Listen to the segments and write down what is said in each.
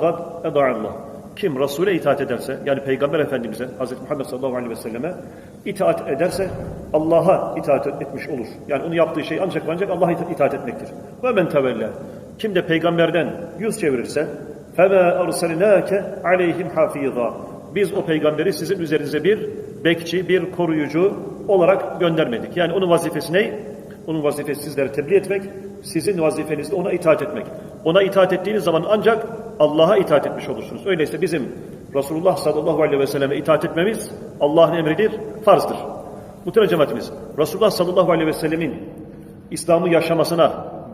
Allah. Kim Resul'e itaat ederse, yani Peygamber Efendimiz'e, Hz. Muhammed sallallahu aleyhi ve selleme itaat ederse Allah'a itaat etmiş olur. Yani onun yaptığı şey ancak ve ancak Allah'a ita- itaat etmektir. Ve men tevella. Kim de peygamberden yüz çevirirse فَمَا أَرْسَلْنَاكَ عَلَيْهِمْ حَافِيظًا Biz o peygamberi sizin üzerinize bir bekçi, bir koruyucu olarak göndermedik. Yani onun vazifesi ne? Onun vazifesi sizlere tebliğ etmek, sizin vazifeniz de ona itaat etmek. Ona itaat ettiğiniz zaman ancak Allah'a itaat etmiş olursunuz. Öyleyse bizim Resulullah sallallahu aleyhi ve selleme itaat etmemiz Allah'ın emridir, farzdır. Muhtemelen cemaatimiz, Resulullah sallallahu aleyhi ve sellemin İslam'ı yaşamasına,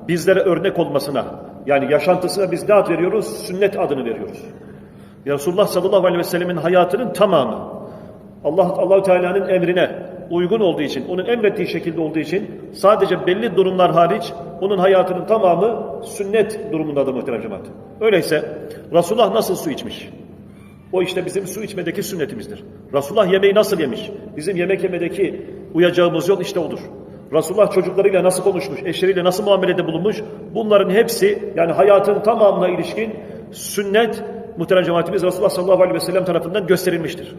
bizlere örnek olmasına, yani yaşantısına biz ne ad veriyoruz? Sünnet adını veriyoruz. Resulullah sallallahu aleyhi ve sellemin hayatının tamamı Allah Allahu Teala'nın emrine uygun olduğu için, onun emrettiği şekilde olduğu için sadece belli durumlar hariç onun hayatının tamamı sünnet durumundadır muhterem cemaat. Öyleyse Resulullah nasıl su içmiş? O işte bizim su içmedeki sünnetimizdir. Resulullah yemeği nasıl yemiş? Bizim yemek yemedeki uyacağımız yol işte odur. Resulullah çocuklarıyla nasıl konuşmuş, eşleriyle nasıl muamelede bulunmuş? Bunların hepsi yani hayatın tamamına ilişkin sünnet muhterem cemaatimiz Resulullah sallallahu aleyhi ve sellem tarafından gösterilmiştir.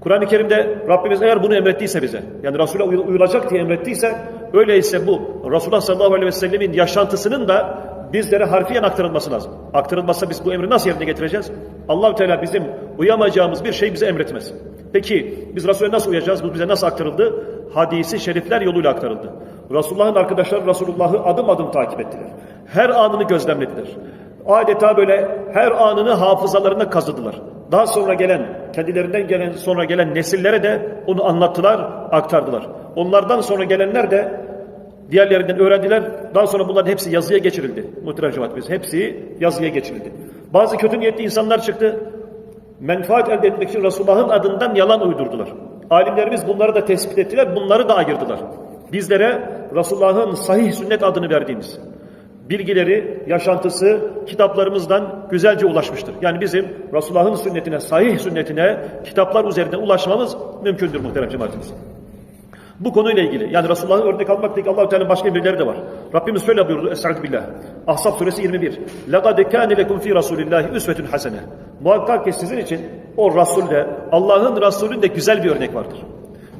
Kur'an-ı Kerim'de Rabbimiz eğer bunu emrettiyse bize, yani Resul'e uy- uyulacak diye emrettiyse, öyleyse bu Resulullah sallallahu aleyhi ve sellemin yaşantısının da bizlere harfiyen aktarılması lazım. Aktarılmazsa biz bu emri nasıl yerine getireceğiz? Allahu Teala bizim uyamayacağımız bir şey bize emretmez. Peki biz Resul'e nasıl uyacağız? Bu bize nasıl aktarıldı? Hadisi şerifler yoluyla aktarıldı. Resulullah'ın arkadaşları Resulullah'ı adım adım takip ettiler. Her anını gözlemlediler. Adeta böyle her anını hafızalarına kazıdılar. Daha sonra gelen, kendilerinden gelen, sonra gelen nesillere de onu anlattılar, aktardılar. Onlardan sonra gelenler de diğerlerinden öğrendiler. Daha sonra bunların hepsi yazıya geçirildi. Muhterem cemaatimiz hepsi yazıya geçirildi. Bazı kötü niyetli insanlar çıktı. Menfaat elde etmek için Resulullah'ın adından yalan uydurdular. Alimlerimiz bunları da tespit ettiler, bunları da ayırdılar. Bizlere Resulullah'ın sahih sünnet adını verdiğimiz, bilgileri, yaşantısı kitaplarımızdan güzelce ulaşmıştır. Yani bizim Resulullah'ın sünnetine, sahih sünnetine kitaplar üzerinden ulaşmamız mümkündür muhterem cemaatimiz. Bu konuyla ilgili yani Resulullah'ı örnek almakla ilgili Allah-u Teala'nın başka emirleri de var. Rabbimiz şöyle buyurdu Estaizu billah. Ahzab suresi 21. لَقَدْ كَانَ لَكُمْ ف۪ي رَسُولِ اللّٰهِ üsvetun hasene. Muhakkak ki sizin için o Resul'de, Allah'ın Resul'ünde güzel bir örnek vardır.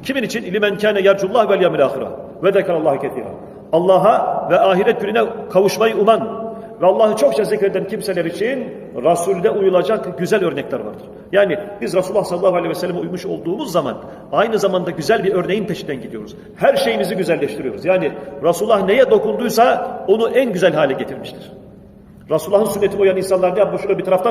Kimin için? İlimen kâne yercullah vel yamil ahira. Ve zekerallahi kethira. Allah'a ve ahiret gününe kavuşmayı uman ve Allah'ı çokça zikreden kimseler için Resul'de uyulacak güzel örnekler vardır. Yani biz Resulullah sallallahu aleyhi ve selleme uymuş olduğumuz zaman aynı zamanda güzel bir örneğin peşinden gidiyoruz. Her şeyimizi güzelleştiriyoruz. Yani Resulullah neye dokunduysa onu en güzel hale getirmiştir. Resulullah'ın sünnetine uyan insanlar ne yapmış? Şöyle bir taraftan